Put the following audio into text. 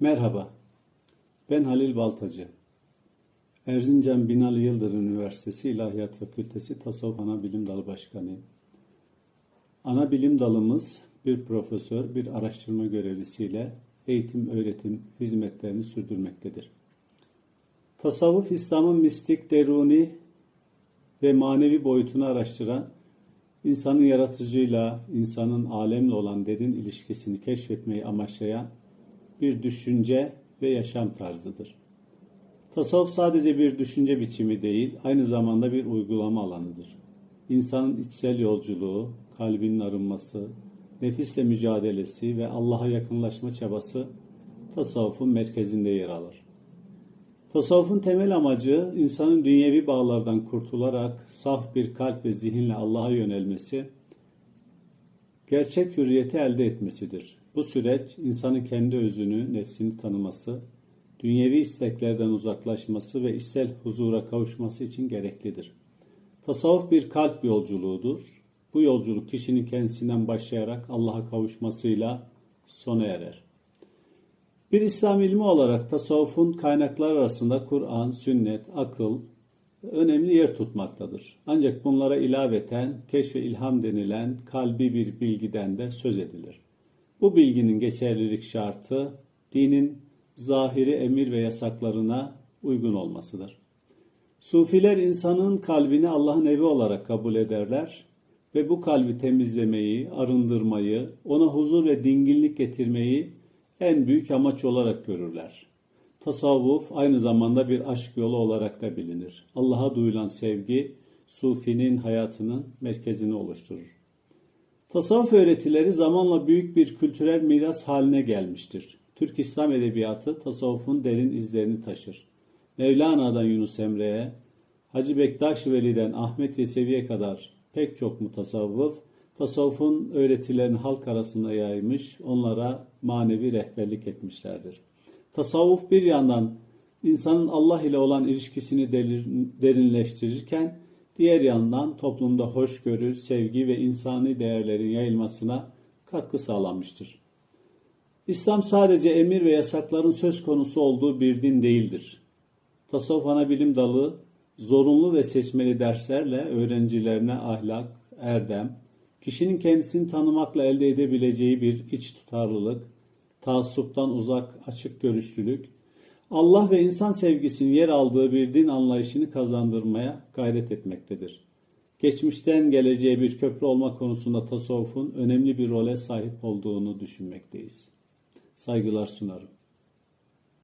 Merhaba, ben Halil Baltacı. Erzincan Binali Yıldırım Üniversitesi İlahiyat Fakültesi Tasavvuf Ana Bilim Dalı Başkanıyım. Ana bilim dalımız bir profesör, bir araştırma görevlisiyle eğitim, öğretim hizmetlerini sürdürmektedir. Tasavvuf, İslam'ın mistik, deruni ve manevi boyutunu araştıran, insanın yaratıcıyla, insanın alemle olan derin ilişkisini keşfetmeyi amaçlayan bir düşünce ve yaşam tarzıdır. Tasavvuf sadece bir düşünce biçimi değil, aynı zamanda bir uygulama alanıdır. İnsanın içsel yolculuğu, kalbinin arınması, nefisle mücadelesi ve Allah'a yakınlaşma çabası tasavvufun merkezinde yer alır. Tasavvufun temel amacı insanın dünyevi bağlardan kurtularak saf bir kalp ve zihinle Allah'a yönelmesi, gerçek hürriyeti elde etmesidir. Bu süreç insanın kendi özünü, nefsini tanıması, dünyevi isteklerden uzaklaşması ve içsel huzura kavuşması için gereklidir. Tasavvuf bir kalp yolculuğudur. Bu yolculuk kişinin kendisinden başlayarak Allah'a kavuşmasıyla sona erer. Bir İslam ilmi olarak tasavvufun kaynaklar arasında Kur'an, sünnet, akıl önemli yer tutmaktadır. Ancak bunlara ilaveten keşfe ilham denilen kalbi bir bilgiden de söz edilir. Bu bilginin geçerlilik şartı dinin zahiri emir ve yasaklarına uygun olmasıdır. Sufiler insanın kalbini Allah'ın evi olarak kabul ederler ve bu kalbi temizlemeyi, arındırmayı, ona huzur ve dinginlik getirmeyi en büyük amaç olarak görürler. Tasavvuf aynı zamanda bir aşk yolu olarak da bilinir. Allah'a duyulan sevgi, sufinin hayatının merkezini oluşturur. Tasavvuf öğretileri zamanla büyük bir kültürel miras haline gelmiştir. Türk İslam edebiyatı tasavvufun derin izlerini taşır. Mevlana'dan Yunus Emre'ye, Hacı Bektaş Veli'den Ahmet Yesevi'ye kadar pek çok mutasavvıf, tasavvufun öğretilerini halk arasında yaymış, onlara manevi rehberlik etmişlerdir. Tasavvuf bir yandan insanın Allah ile olan ilişkisini derinleştirirken, diğer yandan toplumda hoşgörü, sevgi ve insani değerlerin yayılmasına katkı sağlamıştır. İslam sadece emir ve yasakların söz konusu olduğu bir din değildir. Tasavvuf ana bilim dalı zorunlu ve seçmeli derslerle öğrencilerine ahlak, erdem, kişinin kendisini tanımakla elde edebileceği bir iç tutarlılık, taassuptan uzak açık görüşlülük, Allah ve insan sevgisinin yer aldığı bir din anlayışını kazandırmaya gayret etmektedir. Geçmişten geleceğe bir köprü olma konusunda tasavvufun önemli bir role sahip olduğunu düşünmekteyiz. Saygılar sunarım.